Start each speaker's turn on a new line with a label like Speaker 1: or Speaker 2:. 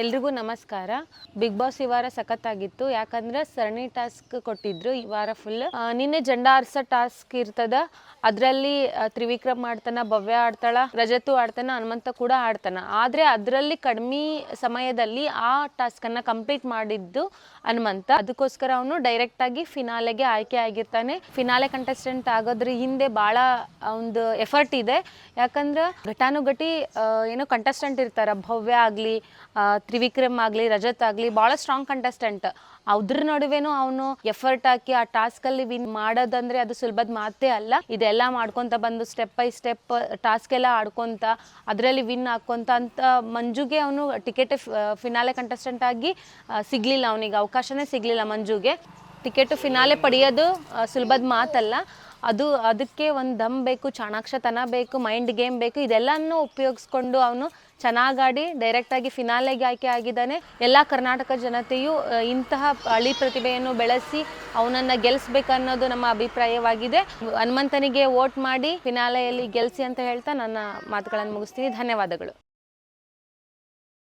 Speaker 1: ಎಲ್ರಿಗೂ ನಮಸ್ಕಾರ. Big boss ಈ ವಾರ ಸಖತ್ತಾಗಿತ್ತು. ಯಾಕಂದ್ರೆ ಸರಣಿ ಟಾಸ್ಕ್ ಕೊಟ್ಟಿದ್ರು ಈ ವಾರ ಫುಲ್ ನಿನ್ನೆ ಜಂಡ ಆರ್ಸ ಟಾಸ್ಕ್ ಇರ್ತದ. ಅದರಲ್ಲಿ ತ್ರಿವಿಕ್ರಮ್ ಆಡ್ತಾನ, ಭವ್ಯ ಆಡ್ತಾಳ, ರಜತು ಆಡ್ತಾನ, ಹನುಮಂತ ಕೂಡ ಆಡ್ತಾನ. ಆದ್ರೆ ಅದರಲ್ಲಿ ಕಡಿಮೆ ಸಮಯದಲ್ಲಿ ಆ ಟಾಸ್ಕ್ ಅನ್ನ ಕಂಪ್ಲೀಟ್ ಮಾಡಿದ್ದು ಹನುಮಂತ. ಅದಕ್ಕೋಸ್ಕರ ಅವನು ಡೈರೆಕ್ಟ್ ಆಗಿ ಫಿನಾಲೆಗೆ ಆಯ್ಕೆ ಆಗಿರ್ತಾನೆ. ಫಿನಾಲೆ ಕಂಟೆಸ್ಟೆಂಟ್ ಆಗೋದ್ರ ಹಿಂದೆ ಬಹಳ ಒಂದು ಎಫರ್ಟ್ ಇದೆ. ಯಾಕಂದ್ರೆ ಘಟಾನುಘಟಿ ಏನೋ ಕಂಟೆಸ್ಟೆಂಟ್ ಇರ್ತಾರ. ಭವ್ಯ ಆಗಲಿ ತ್ರಿವಿಕ್ರಮ್ ಆಗಲಿ, ರಜತ್ ಆಗಲಿ ಭಾಳ ಸ್ಟ್ರಾಂಗ್ ಕಂಟೆಸ್ಟೆಂಟ್ ಅದ್ರ ನಡುವೆನೂ ಅವನು ಎಫರ್ಟ್ ಹಾಕಿ ಆ ಟಾಸ್ಕ್ ಅಲ್ಲಿ ವಿನ್ ಮಾಡೋದಂದ್ರೆ ಅದು ಸುಲಭದ ಮಾತೇ ಅಲ್ಲ. ಇದೆಲ್ಲ ಮಾಡ್ಕೊಂತ ಬಂದು ಸ್ಟೆಪ್ ಬೈ ಸ್ಟೆಪ್ ಟಾಸ್ಕ್ ಎಲ್ಲ ಆಡ್ಕೊಂತ, ಅದರಲ್ಲಿ ವಿನ್ ಹಾಕೊಂತ ಅಂತ ಮಂಜುಗೆ ಅವನು ಟಿಕೆಟ್ ಫಿನಾಲೆ ಕಂಟೆಸ್ಟೆಂಟ್ ಆಗಿ ಸಿಗ್ಲಿಲ್ಲ ಅವನಿಗೆ. ಅವಕಾಶನೇ ಸಿಗ್ಲಿಲ್ಲ ಮಂಜುಗೆ. ಟಿಕೆಟ್ ಫಿನಾಲೆ ಪಡೆಯೋದು ಸುಲಭದ ಮಾತಲ್ಲ. ಅದು ಅದಕ್ಕೆ ಒಂದು ದಮ್ ಬೇಕು, ಚಾಣಾಕ್ಷತನ ಬೇಕು ಮೈಂಡ್ ಗೇಮ್ ಬೇಕು ಇದೆಲ್ಲನೂ ಉಪಯೋಗಿಸ್ಕೊಂಡು ಅವನು ಚೆನ್ನಾಗಾಡಿ ಡೈರೆಕ್ಟಾಗಿ ಫಿನಾಲೆಗೆ ಆಯ್ಕೆ ಆಗಿದ್ದಾನೆ. ಎಲ್ಲ ಕರ್ನಾಟಕ ಜನತೆಯು ಇಂತಹ ಹಳಿ ಪ್ರತಿಭೆಯನ್ನು ಬೆಳೆಸಿ ಅವನನ್ನು ಗೆಲ್ಲಿಸ್ಬೇಕನ್ನೋದು ನಮ್ಮ ಅಭಿಪ್ರಾಯವಾಗಿದೆ. ಹನುಮಂತನಿಗೆ ವೋಟ್ ಮಾಡಿ ಫಿನಾಲೆಯಲ್ಲಿ ಗೆಲ್ಲಿಸಿ ಅಂತ ಹೇಳ್ತಾ ನನ್ನ ಮಾತುಗಳನ್ನು ಮುಗಿಸ್ತೀನಿ. ಧನ್ಯವಾದಗಳು.